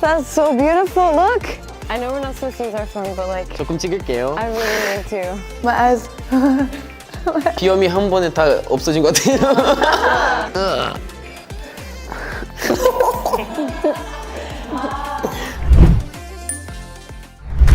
That's so beautiful. Look. I know we're not supposed to use our phone, but like, 조금 찍을게요. I really need to. My eyes. 비염이 한 번에 다 없어진 것 같아요.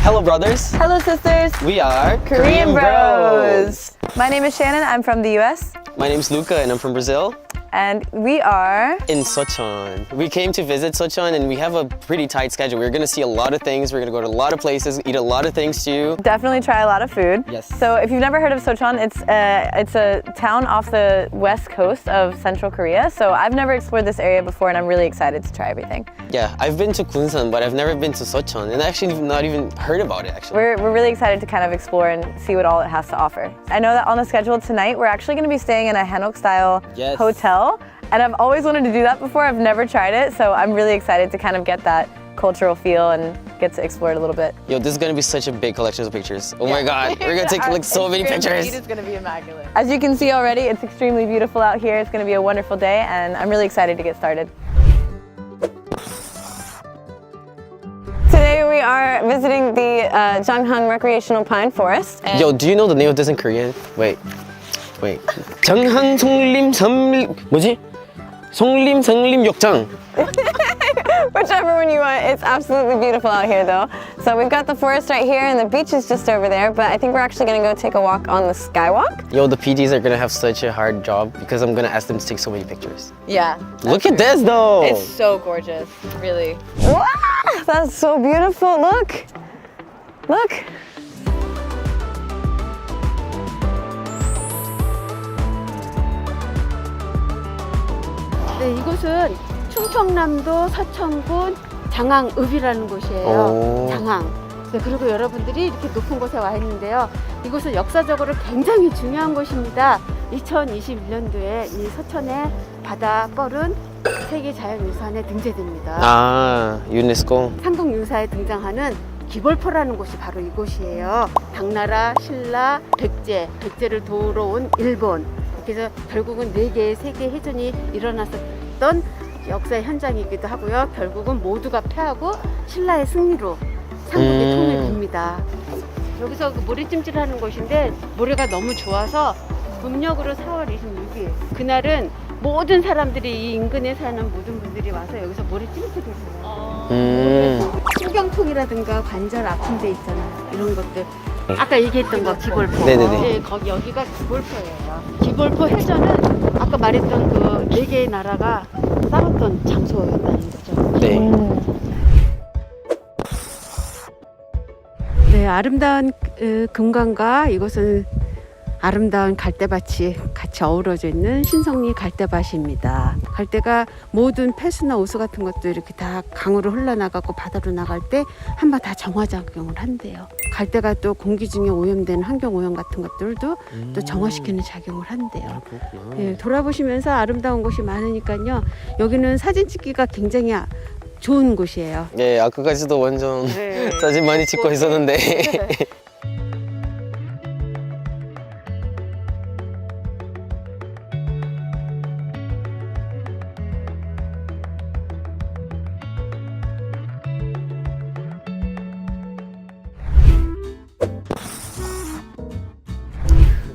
Hello, brothers. Hello, sisters. We are Korean Bros. My name is Shannon. I'm from the US. My name's Luca, and I'm from Brazil. And we are. in Sochon. We came to visit Sochon and we have a pretty tight schedule. We're gonna see a lot of things. We're gonna go to a lot of places, eat a lot of things too. Definitely try a lot of food. Yes. So if you've never heard of Sochon, it's a, it's a town off the west coast of central Korea. So I've never explored this area before and I'm really excited to try everything. Yeah, I've been to Kunsan, but I've never been to Sochon and I actually not even heard about it actually. We're, we're really excited to kind of explore and see what all it has to offer. I know that on the schedule tonight, we're actually going to be staying in a Hanok style Yes. hotel. And I've always wanted to do that before. I've never tried it. So I'm really excited to kind of get that cultural feel and get to explore it a little bit. Yo, this is gonna be such a big collection of pictures. Oh my god, we're gonna take like so many pictures. It is going to be immaculate. As you can see already, it's extremely beautiful out here. It's going to be a wonderful day, and I'm really excited to get started. Today we are visiting the uh, Recreational Pine Forest. And Yo, do you know the name of this in Korean? Wait, wait. 정항 송림 삼 뭐지? 송림 성림 욕장. whichever one you want, it's absolutely beautiful out here though. So we've got the forest right here and the beach is just over there, but I think we're actually gonna go take a walk on the skywalk. Yo, the PDs are gonna have such a hard job because I'm gonna ask them to take so many pictures. Yeah. Look at this though. It's so gorgeous, really. Wow, that's so beautiful. Look, look. 네, 이곳은 충청남도 서천군 장항읍이라는 곳이에요. 오. 장항. 네, 그리고 여러분들이 이렇게 높은 곳에 와 있는데요. 이곳은 역사적으로 굉장히 중요한 곳입니다. 2021년도에 이 서천의 바다 뻘은 세계 자연유산에 등재됩니다. 아, 유네스코. 삼국유사에 등장하는 기벌포라는 곳이 바로 이곳이에요. 당나라, 신라, 백제, 백제를 도우러 온 일본. 그래서 결국은 네 개의 세계 해전이 일어났었 던 역사의 현장이기도 하고요. 결국은 모두가 패하고 신라의 승리로 삼국이 음. 통을 됩니다. 여기서 그 모래찜질하는 곳인데 모래가 너무 좋아서 음력으로 4월 26일 그날은 모든 사람들이 이 인근에 사는 모든 분들이 와서 여기서 모래찜질을 해요. 음. 신경통이라든가 관절 아픈 데 있잖아요. 이런 것들. 아까 얘기했던 거 기골포. 네네네. 네, 거기 여기가 기골포예요. 기골포 해전은 아까 말했던 그 네 개의 나라가 싸웠던 장소였다는 거죠. 네. 네, 아름다운 어, 금강과 이곳은 아름다운 갈대밭이 같이 어우러져 있는 신성리 갈대밭입니다. 갈대가 모든 폐수나 오수 같은 것도 이렇게 다 강으로 흘러나가고 바다로 나갈 때 한 번 다 정화작용을 한대요. 갈대가 또 공기 중에 오염된 환경 오염 같은 것들도 또 정화시키는 작용을 한대요. 그렇구나. 예, 돌아보시면서 아름다운 곳이 많으니까요. 여기는 사진 찍기가 굉장히 아- 좋은 곳이에요. 예, 아까까지도 완전 네. 사진 많이 찍고 있었는데.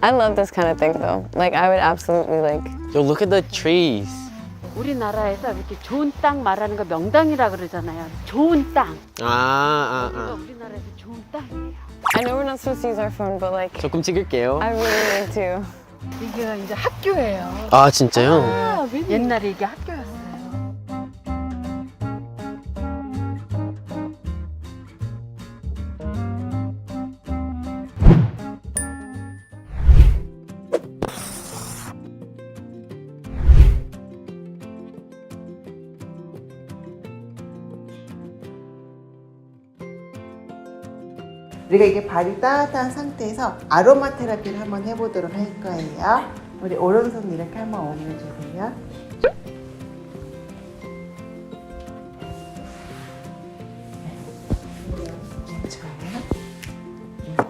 I love this kind of thing though. Like I would absolutely like. Yo, look at the trees. 우리나라에서 이렇게 좋은 땅 말하는 거 명당이라 그러잖아요. 좋은 땅. 아, 아, 아. 우리나라에서 좋은 땅이에요. I know we're not supposed to use our phone, but like 조금 찍을게요. I really need to. 이게 이제 학교예요. 아, 진짜요? 옛날에 이게 학교였어요. 우리가 이게 발이 따뜻한 상태에서 아로마 테라피를 한번 해보도록 할 거예요. 우리 오른손 이렇게 한번 올려주세요.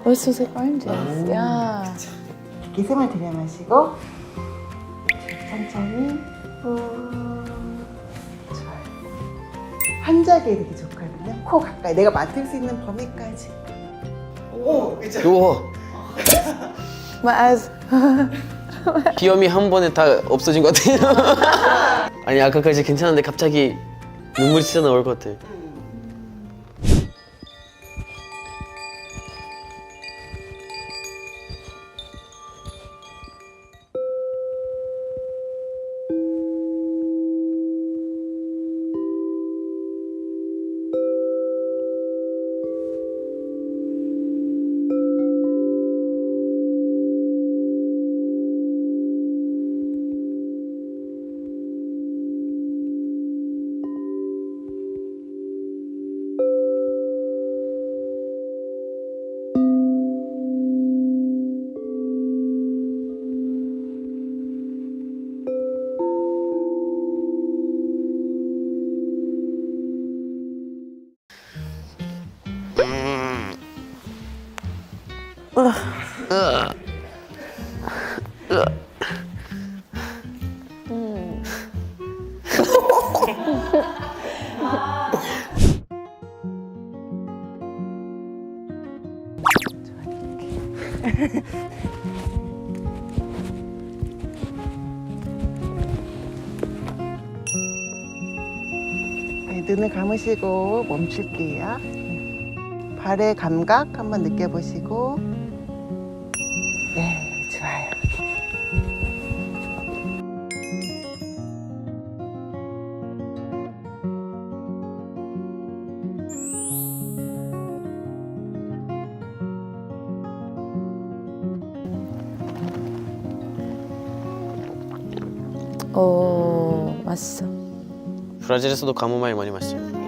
Oh, it smells like oranges. Yeah. 이렇게 숨을 들여마시고 천천히 후 좋아요. 환자에게 되게 좋거든요. 코 가까이 내가 맡을 수 있는 범위까지. 우와 My eyes. 비염이 한 번에 다 없어진 것 같아요. 아니 아까까지 괜찮은데 갑자기 눈물이 진짜 나올 것 같아. 눈을 감으시고 멈출게요. 발의 감각 한번 느껴보시고. 네, 좋아요. 오, 맛있어. 브라질에서도 가모마일 많이 마시죠.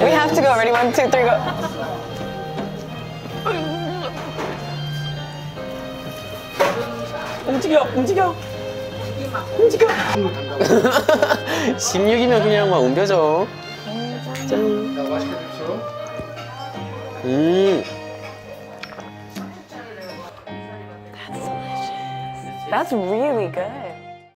We have to go. Ready? One, two, three, go. 움직여, 움직여. 움직여. 16이면 그냥 막 옮겨져. 짠. 음. That's really good.